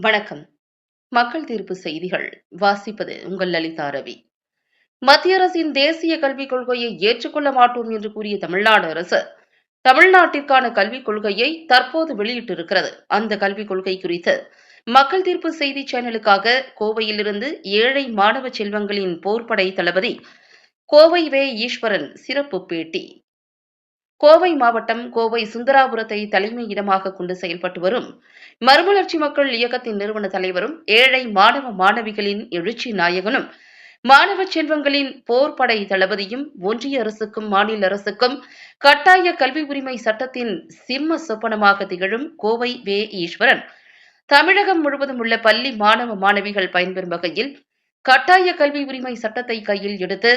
வணக்கம். மக்கள் தீர்ப்பு செய்திகள். வாசிப்பது உங்கள் லலிதா ரவி. மத்திய அரசின் தேசிய கல்விக் கொள்கையை ஏற்றுக்கொள்ள மாட்டோம் என்று கூறிய தமிழ்நாடு அரசு தமிழ்நாட்டிற்கான கல்விக் கொள்கையை தற்போது வெளியிட்டிருக்கிறது. அந்த கல்விக் கொள்கை குறித்து மக்கள் தீர்ப்பு செய்தி சேனலுக்காக கோவையிலிருந்து ஏழை மாணவ செல்வங்களின் போர்படை தளபதி கோவை வே ஈஸ்வரன் சிறப்பு பேட்டி. கோவை மாவட்டம் கோவை சுந்தராபுரத்தை தலைமை இடமாக கொண்டு செயல்பட்டு வரும் மறுமலர்ச்சி மக்கள் இயக்கத்தின் நிறுவன தலைவரும் ஏழை மாணவ மாணவிகளின் எழுச்சி நாயகனும் மாணவ செல்வங்களின் போர்படை தளபதியும் ஒன்றிய அரசுக்கும் மாநில அரசுக்கும் கட்டாய கல்வி உரிமை சட்டத்தின் சிம்ம சொப்பனமாக திகழும் கோவை வே ஈஸ்வரன். தமிழகம் முழுவதும் உள்ள பள்ளி மாணவ மாணவிகள் பயன்பெறும் வகையில் கட்டாய கல்வி உரிமை சட்டத்தை கையில் எடுத்து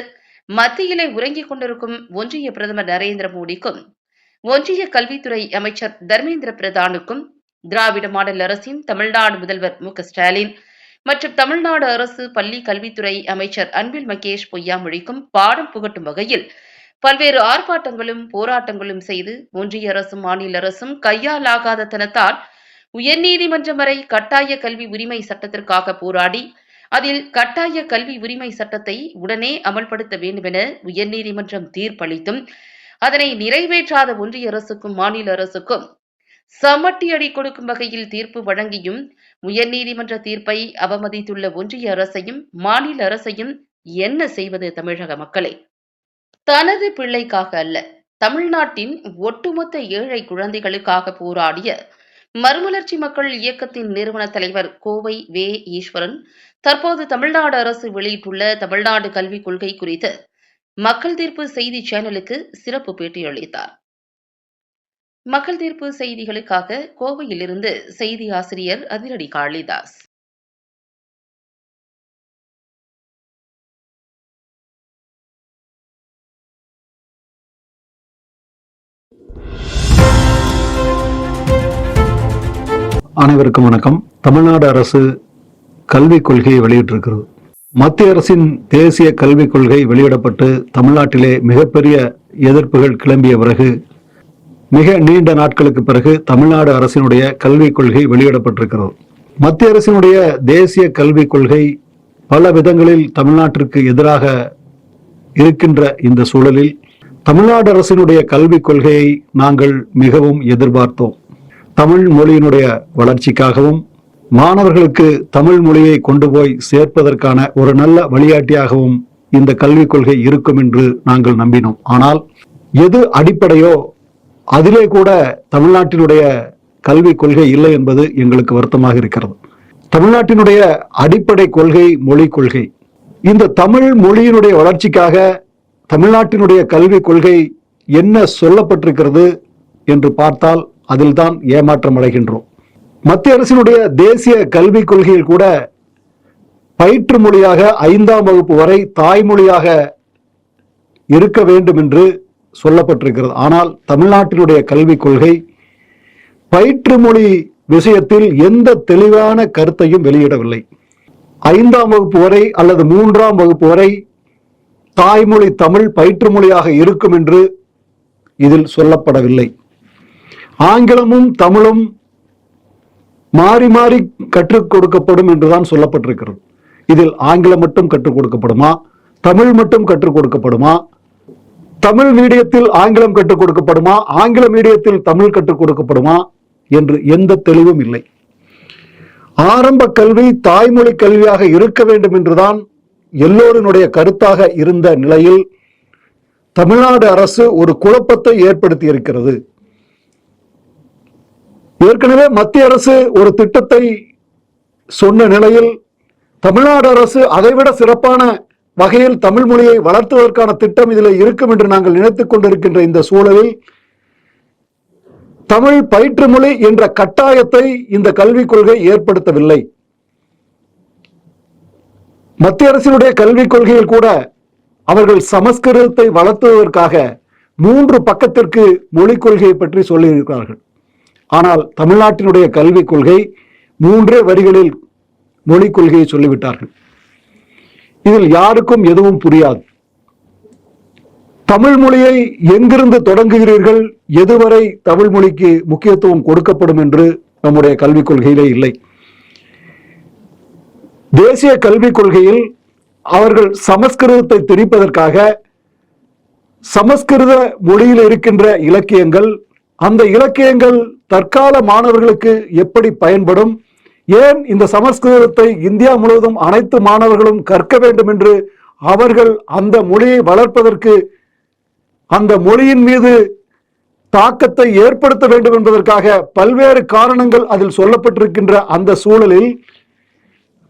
மத்தியிலே உறங்கிக் கொண்டிருக்கும் ஒன்றிய பிரதமர் நரேந்திர மோடிக்கும் ஒன்றிய கல்வித்துறை அமைச்சர் தர்மேந்திர பிரதானுக்கும் திராவிட மாடல் அரசின் தமிழ்நாடு முதல்வர் மு ஸ்டாலின் மற்றும் தமிழ்நாடு அரசு பள்ளி கல்வித்துறை அமைச்சர் அன்பில் மகேஷ் பொய்யாமொழிக்கும் பாடம் புகட்டும் வகையில் பல்வேறு ஆர்ப்பாட்டங்களும் போராட்டங்களும் செய்து ஒன்றிய அரசும் மாநில அரசும் கையாலாகாத தனத்தால் உயர்நீதிமன்றம் வரை கட்டாய கல்வி உரிமை சட்டத்திற்காக போராடி அதில் கட்டாய கல்வி உரிமை சட்டத்தை உடனே அமல்படுத்த வேண்டுமென உயர்நீதிமன்றம் தீர்ப்பளித்தும் அதனை நிறைவேற்றாத ஒன்றிய அரசுக்கும் மாநில அரசுக்கும் சமட்டி அடி கொடுக்கும் வகையில் தீர்ப்பு வழங்கியும் உயர்நீதிமன்ற தீர்ப்பை அவமதித்துள்ள ஒன்றிய அரசையும் மாநில அரசையும் என்ன செய்வது தமிழக மக்களை? தனது பிள்ளைக்காக அல்ல தமிழ்நாட்டின் ஒட்டுமொத்த ஏழை குழந்தைகளுக்காக போராடிய மறுமலர்ச்சி மக்கள் இயக்கத்தின் நிறுவன தலைவர் கோவை வே. ஈஸ்வரன் தற்போது தமிழ்நாடு அரசு வெளியிட்டுள்ள தமிழ்நாடு கல்விக் கொள்கை குறித்து மக்கள் தீர்ப்பு செய்தி சேனலுக்கு சிறப்பு பேட்டியளித்தார் மக்கள் தீர்ப்பு செய்திகளுக்காக கோவையிலிருந்து செய்தி ஆசிரியர் அதிரடி காளிதாஸ். அனைவருக்கும் வணக்கம். தமிழ்நாடு அரசு கல்விக் கொள்கையை வெளியிட்டிருக்கிறது. மத்திய அரசின் தேசிய கல்விக் கொள்கை வெளியிடப்பட்டு தமிழ்நாட்டிலே மிகப்பெரிய எதிர்ப்புகள் கிளம்பிய பிறகு மிக நீண்ட நாட்களுக்கு பிறகு தமிழ்நாடு அரசினுடைய கல்விக் கொள்கை வெளியிடப்பட்டிருக்கிறது. மத்திய அரசினுடைய தேசிய கல்விக் கொள்கை பல விதங்களில் தமிழ்நாட்டிற்கு எதிராக இருக்கின்ற இந்த சூழலில் தமிழ்நாடு அரசினுடைய கல்விக் கொள்கையை நாங்கள் மிகவும் எதிர்பார்த்தோம். தமிழ் மொழியினுடைய வளர்ச்சிக்காகவும் மாணவர்களுக்கு தமிழ் மொழியை கொண்டு போய் சேர்ப்பதற்கான ஒரு நல்ல வழிகாட்டியாகவும் இந்த கல்விக் கொள்கை இருக்கும் என்று நாங்கள் நம்பினோம். ஆனால் எது அடிப்படையோ அதிலே கூட தமிழ்நாட்டினுடைய கல்விக் கொள்கை இல்லை என்பது எங்களுக்கு வருத்தமாக இருக்கிறது. தமிழ்நாட்டினுடைய அடிப்படை கொள்கை மொழி கொள்கை. இந்த தமிழ் மொழியினுடைய வளர்ச்சிக்காக தமிழ்நாட்டினுடைய கல்விக் கொள்கை என்ன சொல்லப்பட்டிருக்கிறது என்று பார்த்தால் அதில்தான் ஏமாற்றம் அடைகின்றோம். மத்திய அரசினுடைய தேசிய கல்விக் கொள்கையில் கூட பயிற்று மொழியாக ஐந்தாம் வகுப்பு வரை தாய்மொழியாக இருக்க வேண்டும் என்று சொல்லப்பட்டிருக்கிறது. ஆனால் தமிழ்நாட்டினுடைய கல்விக் கொள்கை பயிற்று மொழி விஷயத்தில் எந்த தெளிவான கருத்தையும் வெளியிடவில்லை. ஐந்தாம் வகுப்பு வரை அல்லது மூன்றாம் வகுப்பு வரை தாய்மொழி தமிழ் பயிற்று மொழியாக இருக்கும் என்று இதில் சொல்லப்படவில்லை. ஆங்கிலமும் தமிழும் மாறி மாறி கற்றுக் கொடுக்கப்படும் என்றுதான் சொல்லப்பட்டிருக்கிறது. இதில் ஆங்கிலம் மட்டும் கற்றுக் கொடுக்கப்படுமா? தமிழ் மட்டும் கற்றுக் கொடுக்கப்படுமா? தமிழ் மீடியத்தில் ஆங்கிலம் கற்றுக் கொடுக்கப்படுமா? ஆங்கில மீடியத்தில் தமிழ் கற்றுக் கொடுக்கப்படுமா? என்று எந்த தெளிவும் இல்லை. ஆரம்ப கல்வி தாய்மொழி கல்வியாக இருக்க வேண்டும் என்றுதான் எல்லோருடைய கருத்தாக இருந்த நிலையில் தமிழ்நாடு அரசு ஒரு குழப்பத்தை ஏற்படுத்தி இருக்கிறது ஏற்கனவே மத்திய அரசு ஒரு திட்டத்தை சொன்ன நிலையில் தமிழ்நாடு அரசு அதைவிட சிறப்பான வகையில் தமிழ் மொழியை வளர்த்துவதற்கான திட்டம் இதில் இருக்கும் என்று நாங்கள் நினைத்துக் கொண்டிருக்கின்ற இந்த சூழலில் தமிழ் பயிற்று மொழி என்ற கட்டாயத்தை இந்த கல்விக் கொள்கை ஏற்படுத்தவில்லை. மத்திய அரசினுடைய கல்விக் கொள்கையில் கூட அவர்கள் சமஸ்கிருதத்தை வளர்த்துவதற்காக மூன்று பக்கத்திற்கு மொழிக் கொள்கையை பற்றி சொல்லியிருக்கிறார்கள். ஆனால் தமிழ்நாட்டினுடைய கல்விக் கொள்கை மூன்றே வரிகளில் மொழிக் கொள்கையை சொல்லிவிட்டார்கள். இதில் யாருக்கும் எதுவும் புரியாது. தமிழ் மொழியை எங்கிருந்து தொடங்குகிறீர்கள்? எதுவரை தமிழ் மொழிக்கு முக்கியத்துவம் கொடுக்கப்படும் என்று நம்முடைய கல்விக் கொள்கையிலே இல்லை. தேசிய கல்விக் கொள்கையில் அவர்கள் சமஸ்கிருதத்தை திணிப்பதற்காக சமஸ்கிருத மொழியில் இருக்கின்ற இலக்கியங்கள் அந்த இலக்கியங்கள் தற்கால மாணவர்களுக்கு எப்படி பயன்படும்? ஏன் இந்த சமஸ்கிருதத்தை இந்தியா முழுவதும் அனைத்து மாணவர்களும் கற்க வேண்டும் என்று அவர்கள் அந்த மொழியை வளர்ப்பதற்கு அந்த மொழியின் மீது தாக்கத்தை ஏற்படுத்த வேண்டும் என்பதற்காக பல்வேறு காரணங்கள் அதில் சொல்லப்பட்டிருக்கின்ற அந்த சூழலில்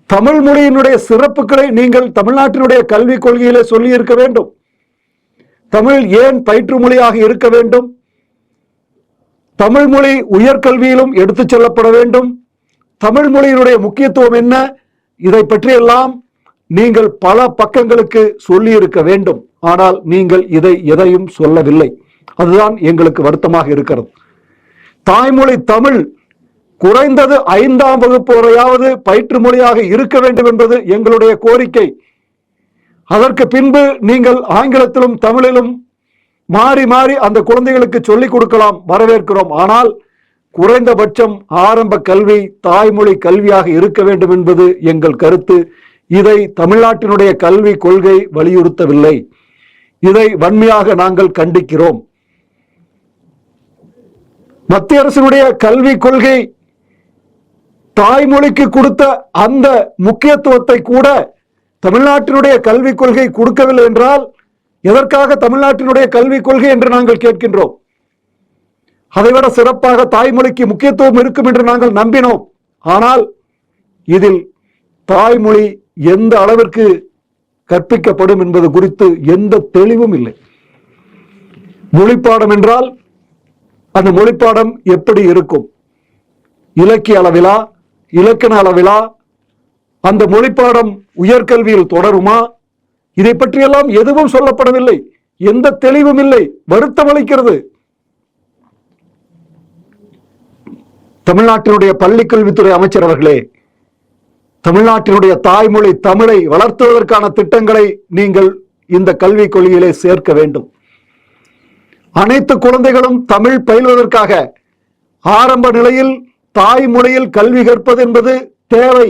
தமிழ் மொழியினுடைய சிறப்புகளை நீங்கள் தமிழ்நாட்டினுடைய கல்விக் கொள்கையிலே சொல்லி இருக்க வேண்டும். தமிழ் ஏன் பயிற்று மொழியாக இருக்க வேண்டும்? தமிழ் மொழி உயர்கல்வியிலும் எடுத்துச் செல்லப்பட வேண்டும். தமிழ் மொழியினுடைய முக்கியத்துவம் என்ன? இதை பற்றியெல்லாம் நீங்கள் பல பக்கங்களுக்கு சொல்லி இருக்க வேண்டும். ஆனால் நீங்கள் இதை எதையும் சொல்லவில்லை. அதுதான் எங்களுக்கு வருத்தமாக இருக்கிறது. தாய்மொழி தமிழ் குறைந்தது ஐந்தாம் வகுப்பு வரையாவது பயிற்று மொழியாக இருக்க வேண்டும் என்பது எங்களுடைய கோரிக்கை. அதற்கு பின்பு நீங்கள் ஆங்கிலத்திலும் தமிழிலும் மாறி மாறி அந்த குழந்தைகளுக்கு சொல்லிக் கொடுக்கலாம் வரவேற்கிறோம். ஆனால் குறைந்தபட்சம் ஆரம்ப கல்வி தாய்மொழி கல்வியாக இருக்க வேண்டும் என்பது எங்கள் கருத்து. இதை தமிழ்நாட்டினுடைய கல்வி கொள்கை வலியுறுத்தவில்லை. இதை வன்மையாக நாங்கள் கண்டிக்கிறோம். மத்திய அரசினுடைய கல்வி கொள்கை தாய்மொழிக்கு கொடுத்த அந்த முக்கியத்துவத்தை கூட தமிழ்நாட்டினுடைய கல்விக் கொள்கை கொடுக்கவில்லை என்றால் எதற்காக தமிழ்நாட்டினுடைய கல்விக் கொள்கை என்று நாங்கள் கேட்கின்றோம்? அதைவிட சிறப்பாக தாய்மொழிக்கு முக்கியத்துவம் இருக்கும் என்று நாங்கள் நம்பினோம். ஆனால் இதில் தாய்மொழி எந்த அளவிற்கு கற்பிக்கப்படும் என்பது குறித்து எந்த தெளிவும் இல்லை. மொழிப்பாடம் என்றால் அந்த மொழிப்பாடம் எப்படி இருக்கும்? இலக்கிய அளவிலா இலக்கண அளவிலா? அந்த மொழிப்பாடம் உயர்கல்வியில் தொடருமா? இதை பற்றியெல்லாம் எதுவும் சொல்லப்படவில்லை. எந்த தெளிவும் இல்லை. வருத்தம் அளிக்கிறது. தமிழ்நாட்டினுடைய பள்ளி கல்வித்துறை அமைச்சர் அவர்களே தமிழ்நாட்டினுடைய தாய்மொழி தமிழை வளர்த்துவதற்கான திட்டங்களை நீங்கள் இந்த கல்விக் கொள்கையிலே சேர்க்க வேண்டும். அனைத்து குழந்தைகளும் தமிழ் பயில்வதற்காக ஆரம்ப நிலையில் தாய்மொழியில் கல்வி கற்பது என்பது தேவை.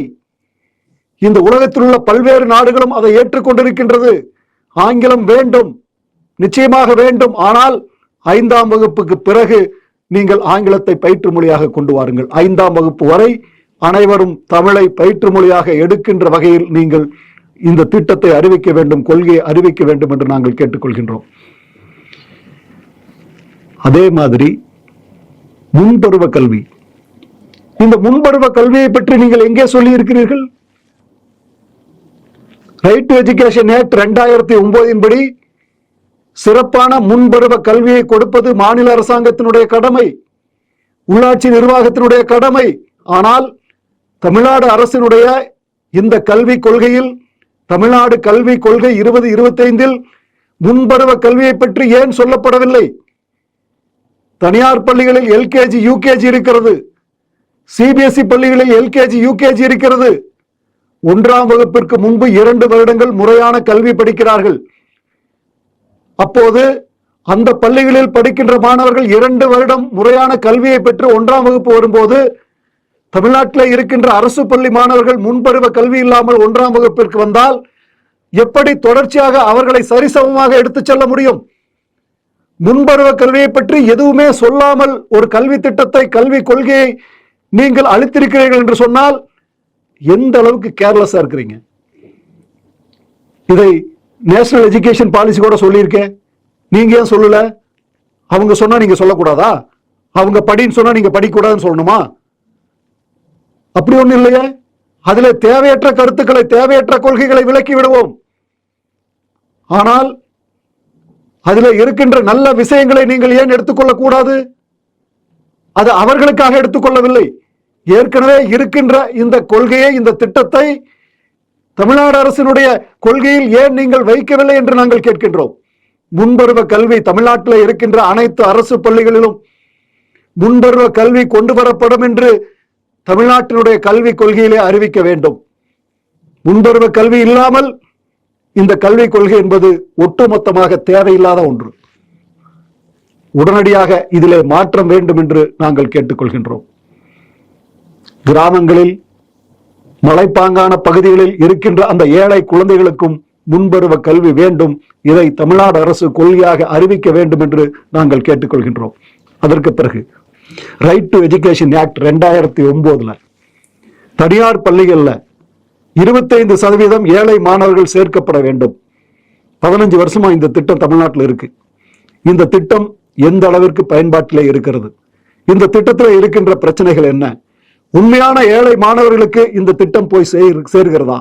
இந்த உலகத்தில் உள்ள பல்வேறு நாடுகளும் அதை ஏற்றுக்கொண்டிருக்கின்றது. ஆங்கிலம் வேண்டும் நிச்சயமாக வேண்டும். ஆனால் ஐந்தாம் வகுப்புக்கு பிறகு நீங்கள் ஆங்கிலத்தை பயிற்று மொழியாக கொண்டு வாருங்கள். ஐந்தாம் வகுப்பு வரை அனைவரும் தமிழை பயிற்று மொழியாக எடுக்கின்ற வகையில் நீங்கள் இந்த திட்டத்தை அறிவிக்க வேண்டும் கொள்கையை அறிவிக்க வேண்டும் என்று நாங்கள் கேட்டுக்கொள்கின்றோம். அதே மாதிரி முன்பருவ கல்வி. இந்த முன்பருவ கல்வியை பற்றி நீங்கள் எங்கே சொல்லி இருக்கிறீர்கள் ரைட் டு எஜுகேஷன் ஆக்ட் ரெண்டாயிரத்தி ஒன்பதின் படி சிறப்பான முன்பருவ கல்வியை கொடுப்பது மாநில அரசாங்கத்தினுடைய கடமை உள்ளாட்சி நிர்வாகத்தினுடைய கடமை. ஆனால் தமிழ்நாடு அரசினுடைய இந்த கல்விக் கொள்கையில் தமிழ்நாடு கல்விக் கொள்கை இருபது இருபத்தைந்தில் முன்பருவ கல்வியை பற்றி ஏன் சொல்லப்படவில்லை? தனியார் பள்ளிகளில் எல்கேஜி யூகேஜி இருக்கிறது. சிபிஎஸ்இ பள்ளிகளில் எல்கேஜி யூகேஜி இருக்கிறது. ஒன்றாம் வகுப்பிற்கு முன்பு இரண்டு வருடங்கள் முறையான கல்வி படிக்கிறார்கள். அப்போது அந்த பள்ளிகளில் படிக்கின்ற மாணவர்கள் இரண்டு வருடம் முறையான கல்வியை பெற்று ஒன்றாம் வகுப்பு வரும்போது தமிழ்நாட்டில் இருக்கின்ற அரசு பள்ளி மாணவர்கள் முன்பருவ கல்வி இல்லாமல் ஒன்றாம் வகுப்பிற்கு வந்தால் எப்படி தொடர்ச்சியாக அவர்களை சரிசமமாக எடுத்துச் செல்ல முடியும்? முன்பருவ கல்வியை பற்றி எதுவுமே சொல்லாமல் ஒரு கல்வி திட்டத்தை கல்வி கொள்கையை நீங்கள் அளித்திருக்கிறீர்கள் என்று சொன்னால் எந்த அளவுக்கு கேர்லெஸ்ஸாக இருக்கிறீங்க? இதை நேஷனல் எஜுகேஷன் பாலிசி கூட சொல்லியிருக்கேன் நீங்கள் ஏன் சொல்லலை? அவங்க சொன்னால் நீங்கள் சொல்லக்கூடாதா? அவங்க படின்னு சொன்னால் நீங்கள் படிக்கூடாதுன்னு சொல்லணுமா? அப்படி ஒன்றும் இல்லையே. அதில் தேவையற்ற கருத்துக்களை தேவையற்ற கொள்கைகளை விலக்கி விடுவோம். ஆனால் அதில் இருக்கின்ற நல்ல விஷயங்களை நீங்கள் ஏன் எடுத்துக்கொள்ளக்கூடாது? அது அவர்களுக்காக எடுத்துக்கொள்ளவில்லை. ஏற்கனவே இருக்கின்ற இந்த கொள்கையை இந்த திட்டத்தை தமிழ்நாடு அரசினுடைய கொள்கையில் ஏன் நீங்கள் வைக்கவில்லை என்று நாங்கள் கேட்கின்றோம். முன்பருவ கல்வி தமிழ்நாட்டில் இருக்கின்ற அனைத்து அரசு பள்ளிகளிலும் முன்பருவ கல்வி கொண்டு வரப்படும் என்று தமிழ்நாட்டினுடைய கல்வி கொள்கையிலே அறிவிக்க வேண்டும். முன்பருவ கல்வி இல்லாமல் இந்த கல்விக் கொள்கை என்பது ஒட்டுமொத்தமாக தேவையில்லாத ஒன்று. உடனடியாக இதிலே மாற்றம் வேண்டும் என்று நாங்கள் கேட்டுக்கொள்கின்றோம். கிராமங்களில் மலைப்பாங்கான பகுதிகளில் இருக்கின்ற அந்த ஏழை குழந்தைகளுக்கும் முன்பருவ கல்வி வேண்டும். இதை தமிழ்நாடு அரசு கொள்கையாக அறிவிக்க வேண்டும் என்று நாங்கள் கேட்டுக்கொள்கின்றோம். அதற்கு பிறகு ரைட் டு எஜுகேஷன் ஆக்ட் ரெண்டாயிரத்தி ஒன்பதுல தனியார் பள்ளிகளில் இருபத்தைந்து சதவீதம் ஏழை மாணவர்கள் சேர்க்கப்பட வேண்டும். பதினஞ்சு வருஷமா இந்த திட்டம் தமிழ்நாட்டில் இருக்கு. இந்த திட்டம் எந்த அளவிற்கு பயன்பாட்டிலே இருக்கிறது? இந்த திட்டத்தில் இருக்கின்ற பிரச்சனைகள் என்ன? உண்மையான ஏழை மாணவர்களுக்கு இந்த திட்டம் போய் சேர்- சேர்கிறதா?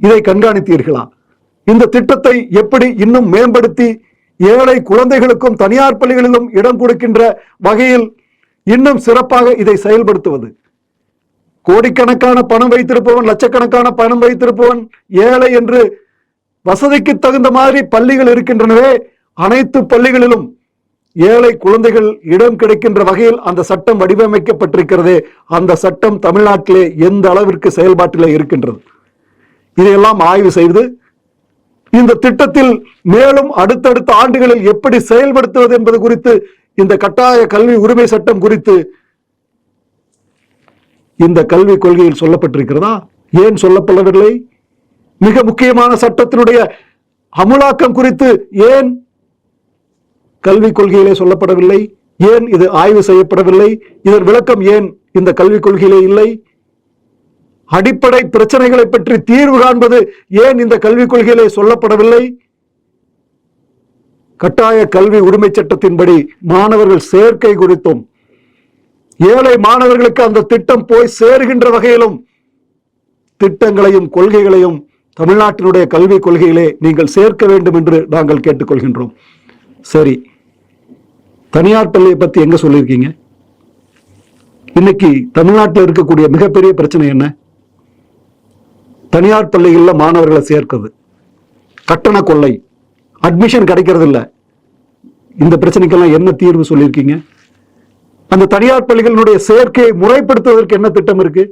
இதை கண்காணித்தீர்களா? இந்த திட்டத்தை எப்படி இன்னும் மேம்படுத்தி ஏழை குழந்தைகளுக்கும் தனியார் பள்ளிகளிலும் இடம் கொடுக்கின்ற வகையில் இன்னும் சிறப்பாக இதை செயல்படுத்துவது? கோடிக்கணக்கான பணம் வைத்திருப்பவன் லட்சக்கணக்கான பணம் வைத்திருப்பவன் ஏழை என்று வசதிக்கு தகுந்த மாதிரி பள்ளிகள் இருக்கின்றனவே அனைத்து பள்ளிகளிலும் ஏழை குழந்தைகள் இடம் கிடைக்கின்ற வகையில் அந்த சட்டம் வடிவமைக்கப்பட்டிருக்கிறதே அந்த சட்டம் தமிழ்நாட்டிலே எந்த அளவிற்கு செயல்பாட்டிலே இருக்கின்றது? இதையெல்லாம் ஆய்வு செய்து இந்த திட்டத்தில் மேலும் அடுத்தடுத்த ஆண்டுகளில் எப்படி செயல்படுத்துவது என்பது குறித்து இந்த கட்டாய கல்வி உரிமை சட்டம் குறித்து இந்த கல்விக் கொள்கையில் சொல்லப்பட்டிருக்கிறதா? ஏன் சொல்லப்படவில்லை? மிக முக்கியமான சட்டத்தினுடைய அமுலாக்கம் குறித்து ஏன் கல்விக் கொள்கையிலே சொல்லப்படவில்லை. ஏன் இது ஆய்வு செய்யப்படவில்லை? இதன் விளக்கம் ஏன் இந்த கல்விக் கொள்கையிலே இல்லை? அடிப்படை பிரச்சனைகளை பற்றி தீர்வு காண்பது ஏன் இந்த கல்விக் கொள்கையிலே சொல்லப்படவில்லை? கட்டாய கல்வி உரிமை சட்டத்தின்படி மாணவர்கள் சேர்க்கை குறித்தும் ஏழை மாணவர்களுக்கு அந்த திட்டம் போய் சேருகின்ற வகையிலும் திட்டங்களையும் கொள்கைகளையும் தமிழ்நாட்டினுடைய கல்விக் கொள்கையிலே நீங்கள் சேர்க்க வேண்டும் என்று நாங்கள் கேட்டுக்கொள்கின்றோம். சரி. தனியார் பள்ளியை பத்தி எங்க சொல்லியிருக்கீங்க? இன்னைக்கு தமிழ்நாட்டில் இருக்கக்கூடிய மிகப்பெரிய பிரச்சனை என்ன? தனியார் பள்ளிகளில் மாணவர்களை சேர்க்கிறது. கட்டண கொள்ளை. அட்மிஷன் கிடைக்கிறது இல்லை இந்த பிரச்சனைக்கெல்லாம் என்ன தீர்வு சொல்லியிருக்கீங்க? அந்த தனியார் பள்ளிகளினுடைய சேர்க்கையை முறைப்படுத்துவதற்கு என்ன திட்டம் இருக்கு?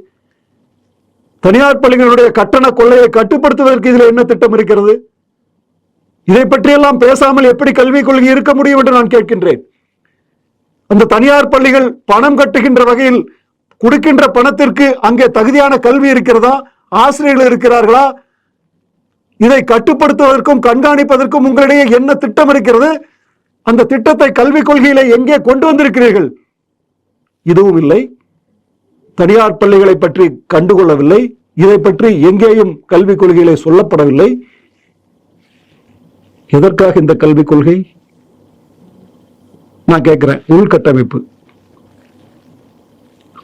தனியார் பள்ளிகளுடைய கட்டண கொள்ளையை கட்டுப்படுத்துவதற்கு இதுல என்ன திட்டம் இருக்கிறது? இதை பற்றியெல்லாம் பேசாமல் எப்படி கல்விக் கொள்கை இருக்க முடியும் என்று நான் கேட்கின்றேன். அந்த தனியார் பள்ளிகள் பணம் கட்டுகின்ற வகையில் கொடுக்கின்ற பணத்திற்கு அங்கே தகுதியான கல்வி இருக்கிறதா? ஆசிரியர்கள் இருக்கிறார்களா? இதை கட்டுப்படுத்துவதற்கும் கண்காணிப்பதற்கும் உங்களிடையே என்ன திட்டம் இருக்கிறது? அந்த திட்டத்தை கல்விக் கொள்கையில எங்கே கொண்டு வந்திருக்கிறீர்கள்? இதுவும் இல்லை. தனியார் பள்ளிகளை பற்றி கண்டுகொள்ளவில்லை. இதை பற்றி எங்கேயும் கல்விக் கொள்கையிலே சொல்லப்படவில்லை. எதற்காக இந்த கல்விக் கொள்கை? நான் கேட்குறேன் உள்கட்டமைப்பு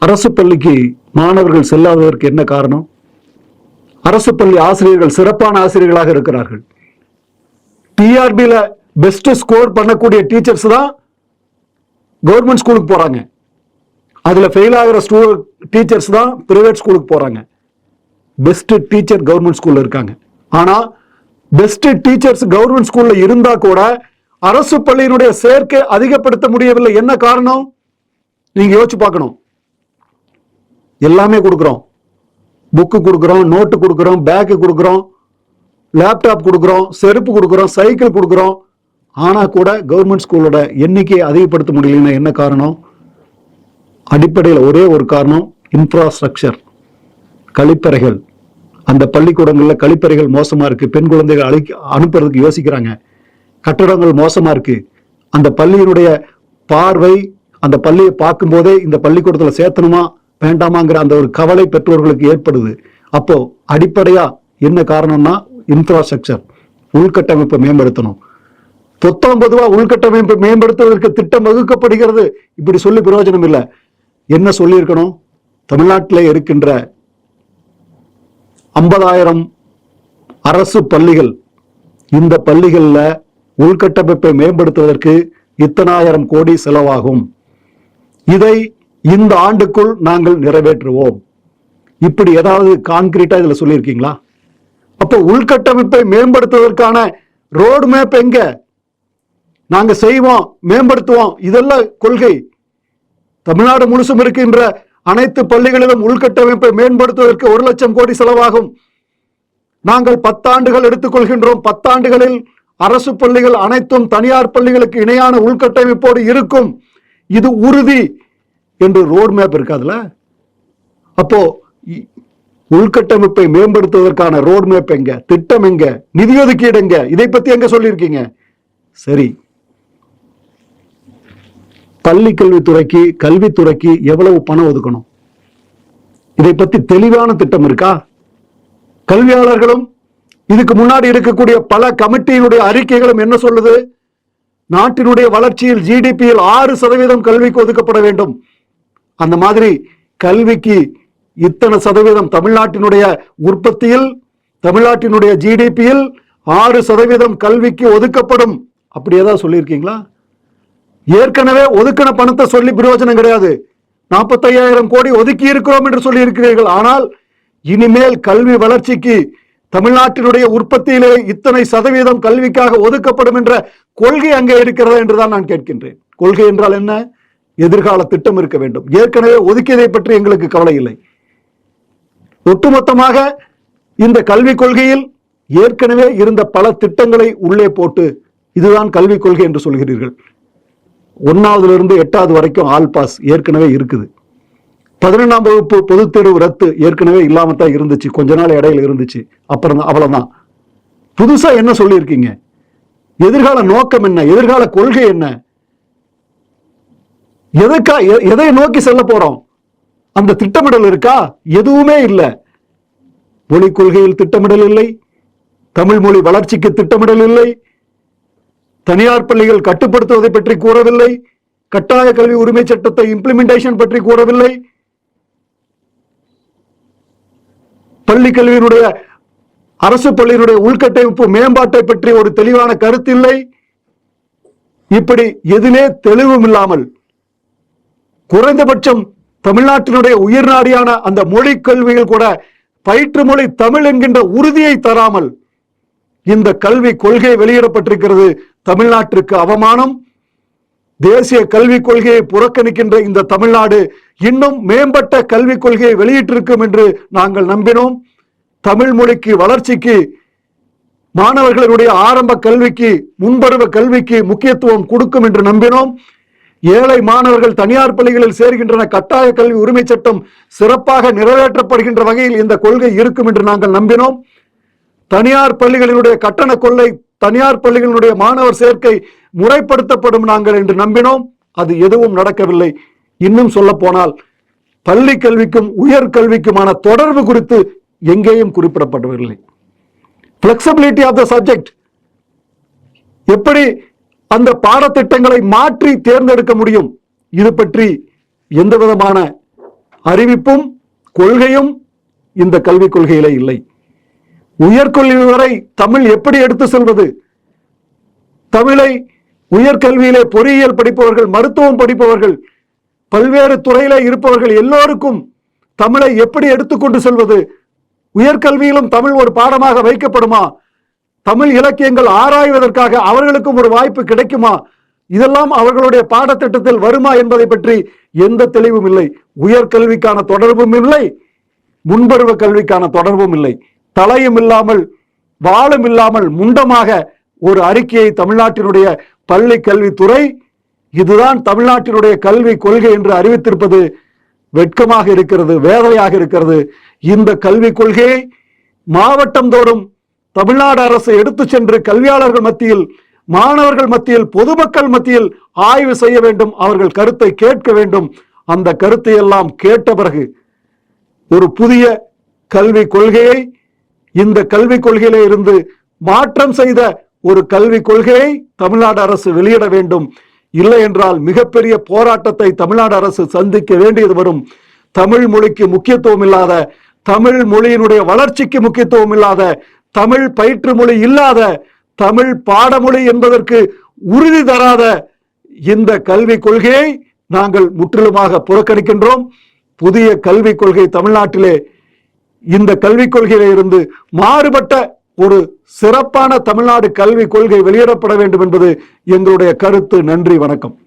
அரசு பள்ளிக்கு மாணவர்கள் செல்லாததற்கு என்ன காரணம்? அரசு பள்ளி ஆசிரியர்கள் சிறப்பான ஆசிரியர்களாக இருக்கிறார்கள். டிஆர்பியில் பெஸ்ட் ஸ்கோர் பண்ணக்கூடிய டீச்சர்ஸ் தான் கவர்மெண்ட் ஸ்கூலுக்கு போறாங்க. அதுல ஃபெயில் ஆகிற ஸ்டூ டீச்சர்ஸ் தான் பிரைவேட் ஸ்கூலுக்கு போறாங்க. பெஸ்ட் டீச்சர் கவர்மெண்ட் ஸ்கூலில் இருக்காங்க. ஆனா பெஸ்ட் டீச்சர்ஸ் கவர்மெண்ட் ஸ்கூலில் இருந்தால் கூட அரசு பள்ளியினுடைய சேர்க்கை அதிகப்படுத்த முடியவில்லை. என்ன காரணம்? நீங்க யோசிச்சு பார்க்கணும். எல்லாமே கொடுக்குறோம். புக்கு கொடுக்குறோம் நோட்டு கொடுக்குறோம் பேக்கு கொடுக்குறோம் லேப்டாப் கொடுக்குறோம் செருப்பு கொடுக்குறோம் சைக்கிள் கொடுக்குறோம். ஆனால் கூட கவர்மெண்ட் ஸ்கூலோட எண்ணிக்கையை அதிகப்படுத்த முடியலன்னா என்ன காரணம்? அடிப்படையில் ஒரே ஒரு காரணம் இன்ஃப்ராஸ்ட்ரக்சர் கழிப்பறைகள். அந்த பள்ளிக்கூடங்களில் கழிப்பறைகள் மோசமாக இருக்குது பெண் குழந்தைகள் அழைக்க அனுப்புறதுக்கு யோசிக்கிறாங்க. கட்டடங்கள் மோசமா இருக்கு. அந்த பள்ளியினுடைய பார்வை அந்த பள்ளியை பார்க்கும்போதே இந்த பள்ளிக்கூடத்துல சேர்த்தணுமா வேண்டாமாங்கிற அந்த ஒரு கவலை பெற்றோர்களுக்கு ஏற்படுது. அப்போ அடிப்படையா என்ன காரணம்னா இன்ஃப்ராஸ்ட்ரக்சர் உள்கட்டமைப்பை மேம்படுத்தணும். பொத்தாம் பொதுவா உள்கட்டமைப்பை மேம்படுத்துவதற்கு திட்டம் வகுக்கப்படுகிறது. இப்படி சொல்லி பிரயோஜனம் இல்லை. என்ன சொல்லியிருக்கணும்? தமிழ்நாட்டில் இருக்கின்ற ஐம்பதாயிரம் அரசு பள்ளிகள் இந்த பள்ளிகளில் உள்கட்டமைப்பை மேம்படுத்துவதற்கு இத்தனாயிரம் கோடி செலவாகும். இதை இந்த ஆண்டுக்குள் நாங்கள் நிறைவேற்றுவோம். இப்படி ஏதாவது கான்கிரீட்டா இதுல சொல்லியிருக்கீங்களா? அப்போ உள்கட்டமைப்பை மேம்படுத்துவதற்கான ரோடு மேப் எங்க? நாங்க செய்வோம் மேம்படுத்துவோம். இதெல்லாம் கொள்கை. தமிழ்நாடு முழுசும் இருக்கின்ற அனைத்து பள்ளிகளிலும் உள்கட்டமைப்பை மேம்படுத்துவதற்கு ஒரு லட்சம் கோடி செலவாகும். நாங்கள் பத்தாண்டுகள் எடுத்துக்கொள்கின்றோம். பத்தாண்டுகளில் அரசு பள்ளிகள் அனைத்தும் தனியார் பள்ளிகளுக்கு இணையான உள்கட்டமைப்போடு இருக்கும். இது உறுதி என்று ரோட் மேப் இருக்காதுல அப்போ இ- உள்கட்டமைப்பை மேம்படுத்துவதற்கான ரோட் மேப் எங்க? திட்டம் எங்க? நிதி ஒதுக்கீடு எங்க? இதை பத்தி எங்க சொல்லியிருக்கீங்க? சரி. பள்ளி கல்வித்துறைக்கு கல்வித்துறைக்கு எவ்வளவு பணம் ஒதுக்கணும்? இதை பத்தி தெளிவான திட்டம் இருக்கா? கல்வியாளர்களும் இதுக்கு முன்னாடி இருக்கக்கூடிய பல கமிட்டியினுடைய அறிக்கைகளும் என்ன சொல்லுது? நாட்டினுடைய வளர்ச்சியில் ஜிடிபியில் ஆறு சதவீதம் கல்விக்கு ஒதுக்கப்பட வேண்டும். அந்த மாதிரி கல்விக்கு இத்தனை சதவீதம் தமிழ்நாட்டினுடைய உற்பத்தியில் தமிழ்நாட்டினுடைய ஜிடிபியில் ஆறு சதவீதம் கல்விக்கு ஒதுக்கப்படும். அப்படி ஏதாவது சொல்லியிருக்கீங்களா? ஏற்கனவே ஒதுக்கின பணத்தை சொல்லி பிரயோஜனம் கிடையாது. நாற்பத்தையாயிரம் கோடி ஒதுக்கி இருக்கிறோம் என்று சொல்லி இருக்கிறீர்கள் ஆனால் இனிமேல் கல்வி வளர்ச்சிக்கு தமிழ்நாட்டினுடைய உற்பத்தியிலே இத்தனை சதவீதம் கல்விக்காக ஒதுக்கப்படும் என்ற கொள்கை அங்கே இருக்கிறதா என்றுதான் நான் கேட்கின்றேன். கொள்கை என்றால் என்ன? எதிர்கால திட்டம் இருக்க வேண்டும். ஏற்கனவே ஒதுக்கியதை பற்றி எங்களுக்கு கவலை இல்லை. ஒட்டுமொத்தமாக இந்த கல்விக் கொள்கையில் ஏற்கனவே இருந்த பல திட்டங்களை உள்ளே போட்டு இதுதான் கல்விக் கொள்கை என்று சொல்கிறீர்கள். ஒன்னாவதுல இருந்து எட்டாவது வரைக்கும் ஆல் பாஸ் ஏற்கனவே இருக்குது. பதினொன்றாம் வகுப்பு பொதுத் தேர்வு ரத்து ஏற்கனவே இல்லாம தான் இருந்துச்சு. கொஞ்ச நாள் இடையில இருந்துச்சு. அப்புறம் அவ்வளவுதான். புதுசா என்ன சொல்லியிருக்கீங்க? எதிர்கால நோக்கம் என்ன? எதிர்கால கொள்கை என்ன? எதுக்கா எ- எதை நோக்கி செல்ல போறோம்? அந்த திட்டமிடல் இருக்கா? எதுவுமே இல்லை. மொழி கொள்கையில் திட்டமிடல் இல்லை. தமிழ் மொழி வளர்ச்சிக்கு திட்டமிடல் இல்லை. தனியார் பள்ளிகள் கட்டுப்படுத்துவதை பற்றி கூறவில்லை. கட்டாய கல்வி உரிமை சட்டத்தை இம்ப்ளிமெண்டேஷன் பற்றி கூறவில்லை. பள்ளி கல்வியினுடைய அரசு பள்ளியினுடைய உள்கட்டமைப்பு மேம்பாட்டை பற்றி ஒரு தெளிவான கருத்து இல்லை. இப்படி எதிலே தெளிவும் இல்லாமல் குறைந்தபட்சம் தமிழ்நாட்டினுடைய உயிர்நாடியான அந்த மொழி கல்வியில் கூட பயிற்று மொழி தமிழ் என்கின்ற உறுதியை தராமல் இந்த கல்வி கொள்கை வெளியிடப்பட்டிருக்கிறது தமிழ்நாட்டிற்கு அவமானம். தேசிய கல்விக் கொள்கையை புறக்கணிக்கின்ற இந்த தமிழ்நாடு இன்னும் மேம்பட்ட கல்விக் கொள்கையை வெளியிட்டிருக்கும் என்று நாங்கள் நம்பினோம். தமிழ் மொழிக்கு வளர்ச்சிக்கு மாணவர்களுடைய ஆரம்ப கல்விக்கு முன்பருவ கல்விக்கு முக்கியத்துவம் கொடுக்கும் என்று நம்பினோம். ஏழை மாணவர்கள் தனியார் பள்ளிகளில் சேர்கின்றன. கட்டாய கல்வி உரிமை சட்டம் சிறப்பாக நிறைவேற்றப்படுகின்ற வகையில் இந்த கொள்கை இருக்கும் என்று நாங்கள் நம்பினோம். தனியார் பள்ளிகளினுடைய கட்டண கொள்ளை தனியார் பள்ளிகளினுடைய மாணவர் சேர்க்கை முறைப்படுத்தப்படும் நாங்கள் என்று நம்பினோம். அது எதுவும் நடக்கவில்லை. இன்னும் சொல்ல போனால் பள்ளி கல்விக்கும் உயர் கல்விக்குமான தொடர்பு குறித்து எங்கேயும் குறிப்பிடப்படவில்லை. பிளெக்சிபிலிட்டி ஆஃப் த சப்ஜெக்ட் எப்படி அந்த பாடத்திட்டங்களை மாற்றி தேர்ந்தெடுக்க முடியும்? இது பற்றி எந்த விதமான அறிவிப்பும் கொள்கையும் இந்த கல்விக் கொள்கையிலே இல்லை. உயர்கல்வி வரை தமிழ் எப்படி எடுத்து செல்வது? தமிழை உயர்கல்வியிலே பொறியியல் படிப்பவர்கள் மருத்துவம் படிப்பவர்கள் பல்வேறு துறையிலே இருப்பவர்கள் எல்லோருக்கும் தமிழை எப்படி எடுத்துக்கொண்டு செல்வது? உயர்கல்வியிலும் தமிழ் ஒரு பாடமாக வைக்கப்படுமா? தமிழ் இலக்கியங்கள் ஆராய்வதற்காக அவர்களுக்கும் ஒரு வாய்ப்பு கிடைக்குமா? இதெல்லாம் அவர்களுடைய பாடத்திட்டத்தில் வருமா என்பதை பற்றி எந்த தெளிவும் இல்லை. உயர்கல்விக்கான தொடர்பும் இல்லை முன்பருவ கல்விக்கான தொடர்பும் இல்லை. தலையும் இல்லாமல் வாழும் இல்லாமல் முண்டமாக ஒரு அறிக்கையை தமிழ்நாட்டினுடைய பள்ளி கல்வித்துறை இதுதான் தமிழ்நாட்டினுடைய கல்வி கொள்கை என்று அறிவித்திருப்பது வெட்கமாக இருக்கிறது வேதனையாக இருக்கிறது. இந்த கல்விக் கொள்கையை மாவட்டம் தோறும் தமிழ்நாடு அரசு எடுத்துச் சென்று கல்வியாளர்கள் மத்தியில் மாணவர்கள் மத்தியில் பொதுமக்கள் மத்தியில் ஆய்வு செய்ய வேண்டும் அவர்கள் கருத்தை கேட்க வேண்டும். அந்த கருத்தை எல்லாம் கேட்ட பிறகு ஒரு புதிய கல்வி கொள்கையை இந்த கல்விக் கொள்கையில இருந்து மாற்றம் செய்த ஒரு கல்விக் கொள்கையை தமிழ்நாடு அரசு வெளியிட வேண்டும். இல்லை என்றால் மிகப்பெரிய போராட்டத்தை தமிழ்நாடு அரசு சந்திக்க வேண்டியது வரும். தமிழ் மொழிக்கு முக்கியத்துவம் இல்லாத தமிழ் மொழியினுடைய வளர்ச்சிக்கு முக்கியத்துவம் இல்லாத தமிழ் பயிற்று மொழி இல்லாத தமிழ் பாடமொழி என்பதற்கு உறுதி தராத இந்த கல்விக் கொள்கையை நாங்கள் முற்றிலுமாக புறக்கணிக்கின்றோம். புதிய கல்விக் கொள்கை தமிழ்நாட்டிலே இந்த கல்விக் கொள்கையில இருந்து மாறுபட்ட ஒரு சிறப்பான தமிழ்நாடு கல்விக் கொள்கை வெளியிடப்பட வேண்டும் என்பது எங்களுடைய கருத்து. நன்றி வணக்கம்.